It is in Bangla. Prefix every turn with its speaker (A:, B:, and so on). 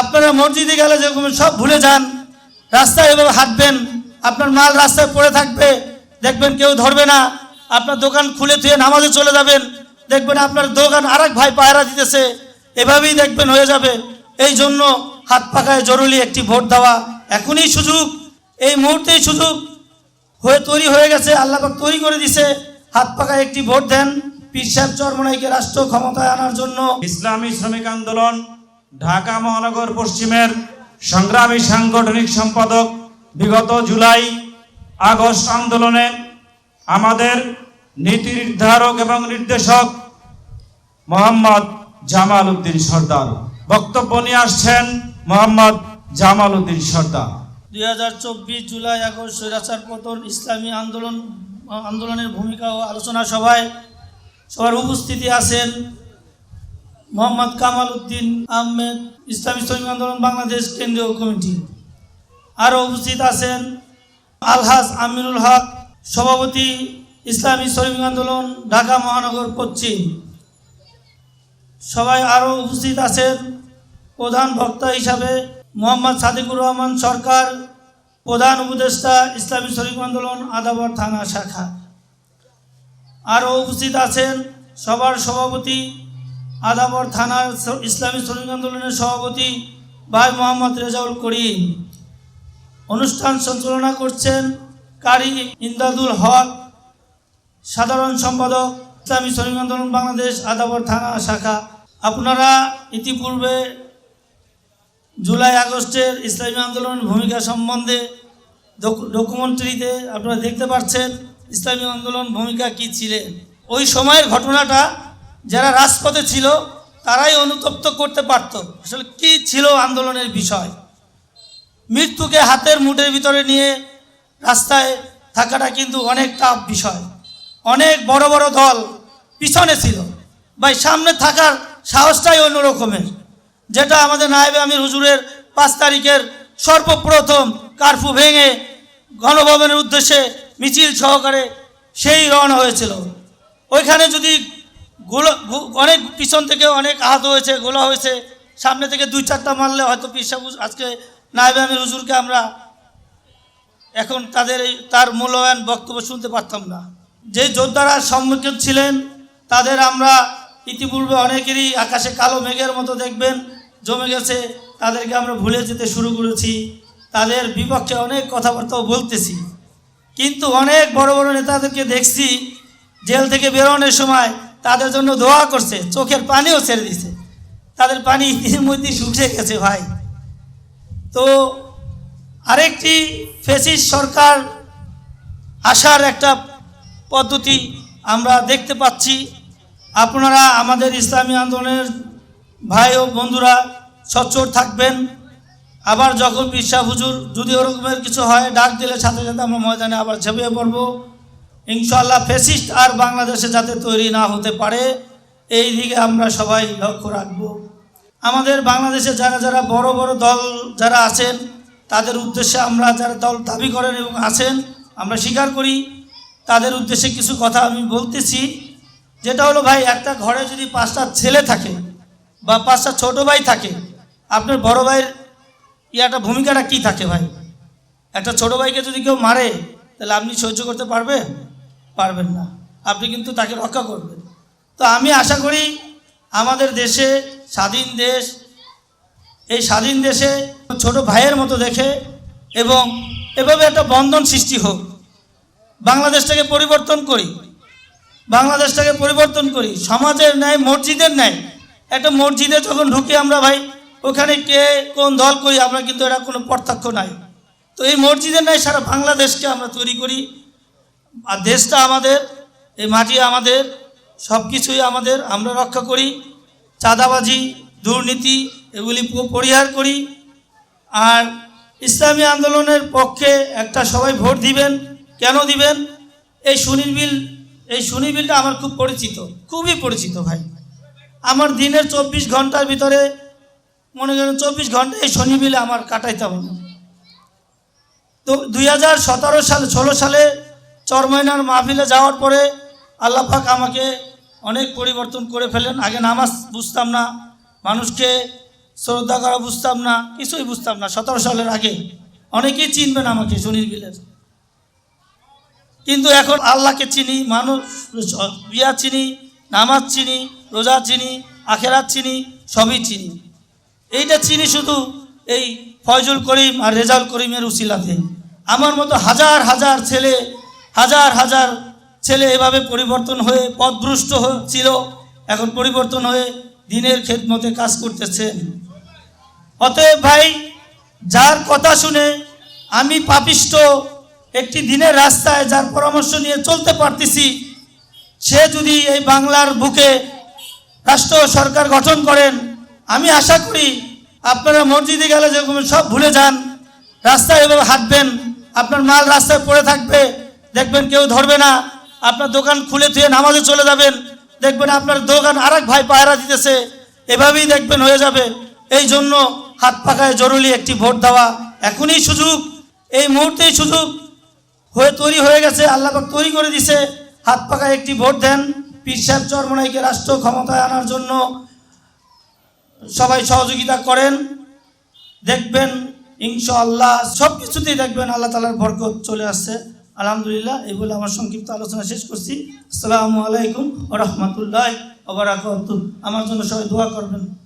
A: আপনারা মসজিদে গেলে যেরকম সব ভুলে যান, রাস্তায় এভাবে হাঁটবেন, আপনার মাল রাস্তায় পড়ে থাকবে, দেখবেন কেউ ধরবে না, আপনার দোকান খুলে থুয়ে নামাজে চলে যাবেন, দেখবেন আপনার দোকান আরেক ভাই পায়রা দিতেছে, এভাবেই দেখবেন হয়ে যাবে। এই জন্য হাত পাকায় জরুরি একটি ভোট দেওয়া এখনই সুযোগ, এই মুহূর্তেই সুযোগ হয়ে তৈরি হয়ে গেছে, আল্লাহ পাক তৈরি করে দিছে, হাত পাকায় একটি ভোট দেন, পীর সাহেব চরমনাইকে রাষ্ট্র ক্ষমতায় আনার জন্য।
B: ইসলামী শ্রমিক আন্দোলন ঢাকা মহানগর পশ্চিমের সংগ্রামী সাংগঠনিক সম্পাদক বিগত জুলাই আগস্ট আন্দোলনে আমাদের নীতি নির্ধারক এবং নির্দেশক মোহাম্মদ জামাল উদ্দিন সর্দার। বক্তব্য নিয়ে আসছেন মোহাম্মদ জামাল উদ্দিন সর্দার।
A: দুই হাজার চব্বিশ জুলাই আগস্ট স্বৈরাচার পতন, ইসলামী আন্দোলন, আন্দোলনের ভূমিকা ও আলোচনা সভায় সবার উপস্থিতি আছেন মোহাম্মদ কামাল উদ্দিন আহমেদ ইসলামী শ্রমিক আন্দোলন বাংলাদেশ কেন্দ্রীয় কমিটি। আরও উপস্থিত আছেন আলহাজ আমিনুল হক, সভাপতি ইসলামী শ্রমিক আন্দোলন, ঢাকা মহানগর পশ্চিম। সবাই আরও উপস্থিত আছেন প্রধান বক্তা হিসাবে মোহাম্মদ সাদিকুর রহমান সরকার, প্রধান উপদেষ্টা ইসলামী শরীফ আন্দোলন, আদাবর থানা শাখা। আরও উপস্থিত আছেন সবার সভাপতি আদাবর থানার ইসলামী শ্রমিক আন্দোলনের সভাপতি ভাই মোহাম্মদ রেজাউল করিম। অনুষ্ঠান সঞ্চালনা করছেন কারি ইন্দাদুল হক, সাধারণ সম্পাদক ইসলামী শ্রমিক আন্দোলন বাংলাদেশ আদাবর থানা শাখা। আপনারা ইতিপূর্বে জুলাই আগস্টের ইসলামী আন্দোলনের ভূমিকা সম্বন্ধে ডক- ডকুমেন্টারিতে আপনারা দেখতে পাচ্ছেন ইসলামী আন্দোলন ভূমিকা কী ছিলেন ওই সময়ের ঘটনাটা যারা রাজপথে ছিল, তারাই অনুতপ্ত করতে পারত। আসলে কী ছিল আন্দোলনের বিষয়? মৃত্যুকে হাতের মুঠের ভিতরে নিয়ে রাস্তায় থাকাটা কিন্তু অনেক টাফ বিষয়। অনেক বড় বড় দল পিছনে ছিল। ভাই, সামনে থাকার সাহসটাই অন্যরকমের। যেটা আমাদের নায়েবে আমির হুজুরের পাঁচ তারিখের সর্বপ্রথম কারফু ভেঙে গণভবনের উদ্দেশ্যে মিছিল সহকারে সেই রওনা হয়েছিল। ওইখানে যদি গোলা অনেক পিছন থেকে অনেক আহত হয়েছে, গোলা হয়েছে। সামনে থেকে দুই চারটা মারলে হয়তো পিসা আজকে নায়েবে হুজুরকে আমরা এখন তাদের তার মূল্যবান বক্তব্য শুনতে পারতাম না। যে যোদ্ধারা সম্মুখীন ছিলেন, তাদের আমরা ইতিপূর্বে অনেকেরই আকাশে কালো মেঘের মতো দেখবেন, জমে গেছে। তাদেরকে আমরা ভুলে যেতে শুরু করেছি। তাদের বিপক্ষে অনেক কথাবার্তাও বলতেছি। কিন্তু অনেক বড় বড় নেতাদেরকে দেখছি, জেল থেকে বেরোনোর সময় তাদের জন্য দোয়া করছে, চোখের পানিও ছেড়ে দিছে। তাদের পানি ইতিমধ্যেই শুকিয়ে গেছে ভাই। তো আরেকটি ফেসিস সরকার আসার একটা পদ্ধতি আমরা দেখতে পাচ্ছি। আপনারা আমাদের ইসলামী আন্দোলনের ভাই ও বন্ধুরা সচ্চর থাকবেন। আবার যখন বিশ্বাস হুজুর যদি ওরকমের কিছু হয়, ডাক দিলে সাথে সাথে আমরা ময়দানে আবার ঝেপিয়ে পড়ব। ইনশাল্লাহ ফেসিস্ট আর বাংলাদেশে যাতে তৈরি না হতে পারে, এই দিকে আমরা সবাই লক্ষ্য রাখব। আমাদের বাংলাদেশে যারা যারা বড় বড় দল যারা আছেন, তাদের উদ্দেশ্যে আমরা যারা দল দাবি করেন এবং আছেন, আমরা স্বীকার করি। তাদের উদ্দেশ্যে কিছু কথা আমি বলতেছি। যেটা হলো ভাই, একটা ঘরে যদি পাঁচটা ছেলে থাকে বা পাঁচটা ছোট ভাই থাকে, আপনার বড় ভাইয়ের ইয়াটা, ভূমিকাটা কি থাকে ভাই? একটা ছোট ভাইকে যদি কেউ মারে, তাহলে আপনি সহ্য করতে পারবেন? পারবেন না। আপনি কিন্তু তাকে রক্ষা করবেন। তো আমি আশা করি আমাদের দেশে স্বাধীন দেশ, এই স্বাধীন দেশে ছোট ভাইয়ের মতো দেখে এবং এভাবে একটা বন্ধন সৃষ্টি হোক। বাংলাদেশটাকে পরিবর্তন করি। বাংলাদেশটাকে পরিবর্তন করি। সমাজের ন্যায়, মসজিদের ন্যায়। একটা মসজিদে যখন ঢুকি আমরা ভাই, ওখানে কে কোন দল করি আমরা কিন্তু এটা কোনো পার্থক্য নাই। তো এই মসজিদের ন্যায় সারা বাংলাদেশকে আমরা তৈরি করি। আর দেশটা আমাদের, এই মাটি আমাদের সব কিছুই আমাদের, আমরা রক্ষা করি, চাঁদাবাজি, দুর্নীতি, এগুলি পরিহার করি, আর ইসলামী আন্দোলনের পক্ষে একটা সবাই ভোট দিবেন, কেন দিবেন? এই সুনির্বিল এই সুনির্বিলটা আমার খুব পরিচিত, খুবই পরিচিত ভাই। আমার দিনের চব্বিশ ঘণ্টার ভিতরে, মনে করেন চব্বিশ ঘণ্টা এই শনিবিলে আমার কাটাইতে হবে। তো দুই সালে, ষোলো সালে চরময়নার মাহফিলে যাওয়ার পরে আল্লাহ পাক আমাকে অনেক পরিবর্তন করে ফেলেন আগে নামাজ বুঝতাম না, মানুষকে শ্রদ্ধা করা বুঝতাম না, কিছুই বুঝতাম না। সতেরো সালের আগে অনেকেই চিনবেন আমাকে সুনীল বিলের কিন্তু এখন আল্লাহকে চিনি, মানুষ বিয়া চিনি, নামাজ চিনি, রোজা চিনি, আখেরাত চিনি, সবই চিনি। এইটা চিনি শুধু এই ফয়জুল করিম আর রেজাউল করিমের উসিলাতে। আমার মতো হাজার হাজার ছেলে হাজার হাজার ছেলে এভাবে পরিবর্তন হয়ে পথভ্রষ্ট হয়ে- ছিল, এখন পরিবর্তন হয়ে দিনের খেদমতে কাজ করতেছে। অতএব ভাই, যার কথা শুনে আমি পাপিষ্ট, একটি দিনের রাস্তায় যার পরামর্শ নিয়ে চলতে পারতেছি, সে যদি এই বাংলার বুকে রাষ্ট্র সরকার গঠন করেন, আমি আশা করি আপনারা মসজিদে গেলে যেরকম সব ভুলে যান, রাস্তায় এভাবে হাঁটবেন, আপনার মাল রাস্তায় পড়ে থাকবে দেখবেন কেউ ধরবে না। আপনার দোকান খুলে থুয়ে নামাজে চলে যাবেন। দেখবেন আপনার দোকান আরেক ভাই পায়রা দিতেছে। এভাবেই দেখবেন হয়ে যাবে। এই জন্য হাত পাকায় জরুরি একটি ভোট দেওয়া। এখনই সুযোগ। এই মুহূর্তেই সুযোগ। হয়ে তৈরি হয়ে গেছে। আল্লাহ পাক তৈরি করে দিছে। হাত পাকায় একটি ভোট দেন। পীর সাহেব চরমনাইকে রাষ্ট্র ক্ষমতায় আনার জন্য সবাই সহযোগিতা করেন। দেখবেন ইনশাআল্লাহ সব কিছুতেই দেখবেন আল্লাহ তালার বরকত চলে আসছে। আলহামদুলিল্লাহ, এই বলে আমার সংক্ষিপ্ত আলোচনা শেষ করছি। আসসালামু আলাইকুম রহমতুল্লাহ আমার জন্য সবাই দোয়া করবেন।